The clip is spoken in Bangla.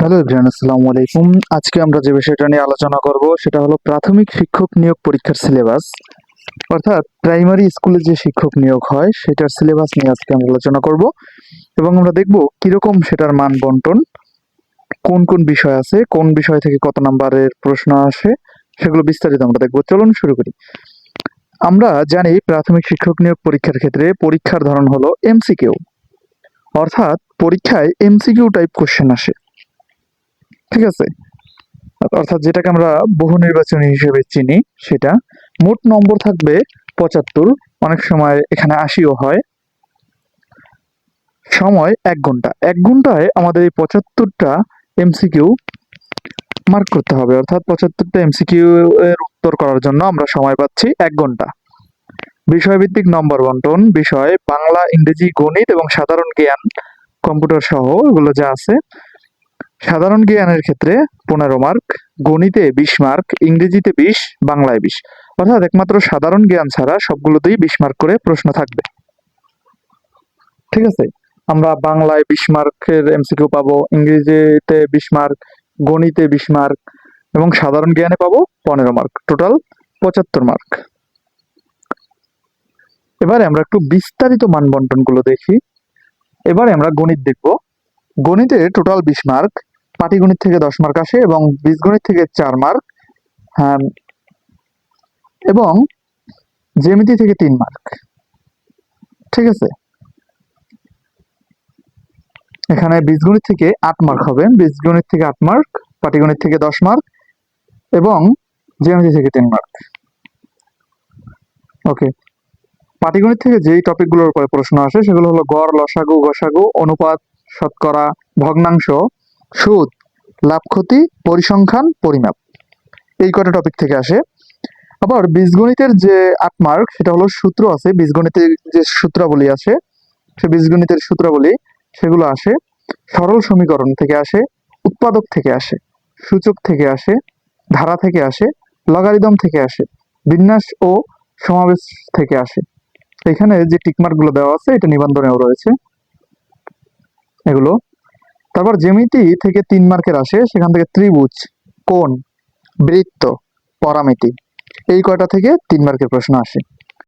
হ্যালো এভরিওয়ান আসসালামু আলাইকুম। আজকে আমরা যে বিষয়টা নিয়ে আলোচনা করব, সেটা হলো প্রাথমিক শিক্ষক নিয়োগ পরীক্ষার সিলেবাস। অর্থাৎ প্রাইমারি স্কুলে যে শিক্ষক নিয়োগ হয়, সেটার সিলেবাস নিয়ে আজকে আমরা আলোচনা করব এবং আমরা দেখব কীরকম সেটার মান বন্টন, কোন কোন বিষয় আছে, কোন বিষয় থেকে কত নাম্বারের প্রশ্ন আসে, সেগুলো বিস্তারিত আমরা দেখব। চলুন শুরু করি। আমরা জানি প্রাথমিক শিক্ষক নিয়োগ পরীক্ষার ক্ষেত্রে পরীক্ষার ধরন হলো এমসিকিউ অর্থাৎ পরীক্ষায় এমসিকিউ টাইপ কোশ্চেন আসে। ঠিক আছে? অর্থাৎ যেটাকে আমরা বহু নির্বাচনী হিসেবে চিনি, সেটা মোট নম্বর থাকবে পঁচাত্তর। অনেক সময় এখানে আশিও হয়। সময় এক ঘণ্টা। এক ঘন্টায় আমাদের এই পঁচাত্তরটা এমসিকিউ মার্ক করতে হবে। অর্থাৎ পঁচাত্তরটা এমসিকিউ এর উত্তর করার জন্য আমরা সময় পাচ্ছি এক ঘণ্টা। বিষয়ভিত্তিক নম্বর বন্টন, বিষয়, বাংলা, ইংরেজি, গণিত এবং সাধারণ জ্ঞান, কম্পিউটার সহ এগুলো যা আছে সাধারণ জ্ঞানের ক্ষেত্রে পনেরো মার্ক, গণিতে বিশ মার্ক, ইংরেজিতে বিশ, বাংলায় বিশ। অর্থাৎ একমাত্র সাধারণ জ্ঞান ছাড়া সবগুলোতেই বিশ মার্ক করে প্রশ্ন থাকবে। ঠিক আছে? আমরা বাংলায় বিশ মার্কের এমসিকিউ পাবো, ইংরেজিতে বিশ মার্ক, গণিতে বিশ মার্ক, এবং সাধারণ জ্ঞানে পাবো পনেরো মার্ক। টোটাল পঁচাত্তর মার্ক। এবারে আমরা একটু বিস্তারিত মান বন্টনগুলো দেখি। এবারে আমরা গণিত দেখব। গণিতে টোটাল বিশ মার্ক পাটিগণিত থেকে দশ মার্ক আসে এবং বীজগণিত থেকে চার মার্ক হ্যাঁ এবং জেমিতি থেকে তিন মার্ক ঠিক আছে? এখানে বীজগণিত থেকে আট মার্ক হবে, বীজগণিত থেকে আট মার্ক পাটিগণিত থেকে দশ মার্ক এবং জ্যামিতি থেকে তিন মার্ক ওকে পাটিগণিত থেকে যেই টপিকগুলোর উপরে প্রশ্ন আসে, সেগুলো হলো গড়, লসাগু গসাগু অনুপাত, শতকরা, ভগ্নাংশ সুদ, লাভ ক্ষতি, পরিসংখ্যান, পরিমাপ। এই কটা টপিক থেকে আসে। আবার বীজগণিতের যে আট মার্ক সেটা হলো সূত্র আছে। বীজগণিতের যে সূত্রাবলী আছে, সে বীজগণিতের সূত্রাবলী, সেগুলো আসে। সরল সমীকরণ থেকে আসে, উৎপাদক থেকে আসে, সূচক থেকে আসে, ধারা থেকে আসে, লগারিদম থেকে আসে, বিন্যাস ও সমাবেশ থেকে আসে। এখানে যে টিকমার্কগুলো দেওয়া আছে, এটা নিবন্ধনেও রয়েছে। এগুলো তারপর জ্যামিতি থেকে তিন মার্কের আসে, সেখান থেকে ত্রিভুজ, কোণ, বৃত্ত, পরামিতি, এই কয়টা থেকে তিন মার্কের প্রশ্ন আসে।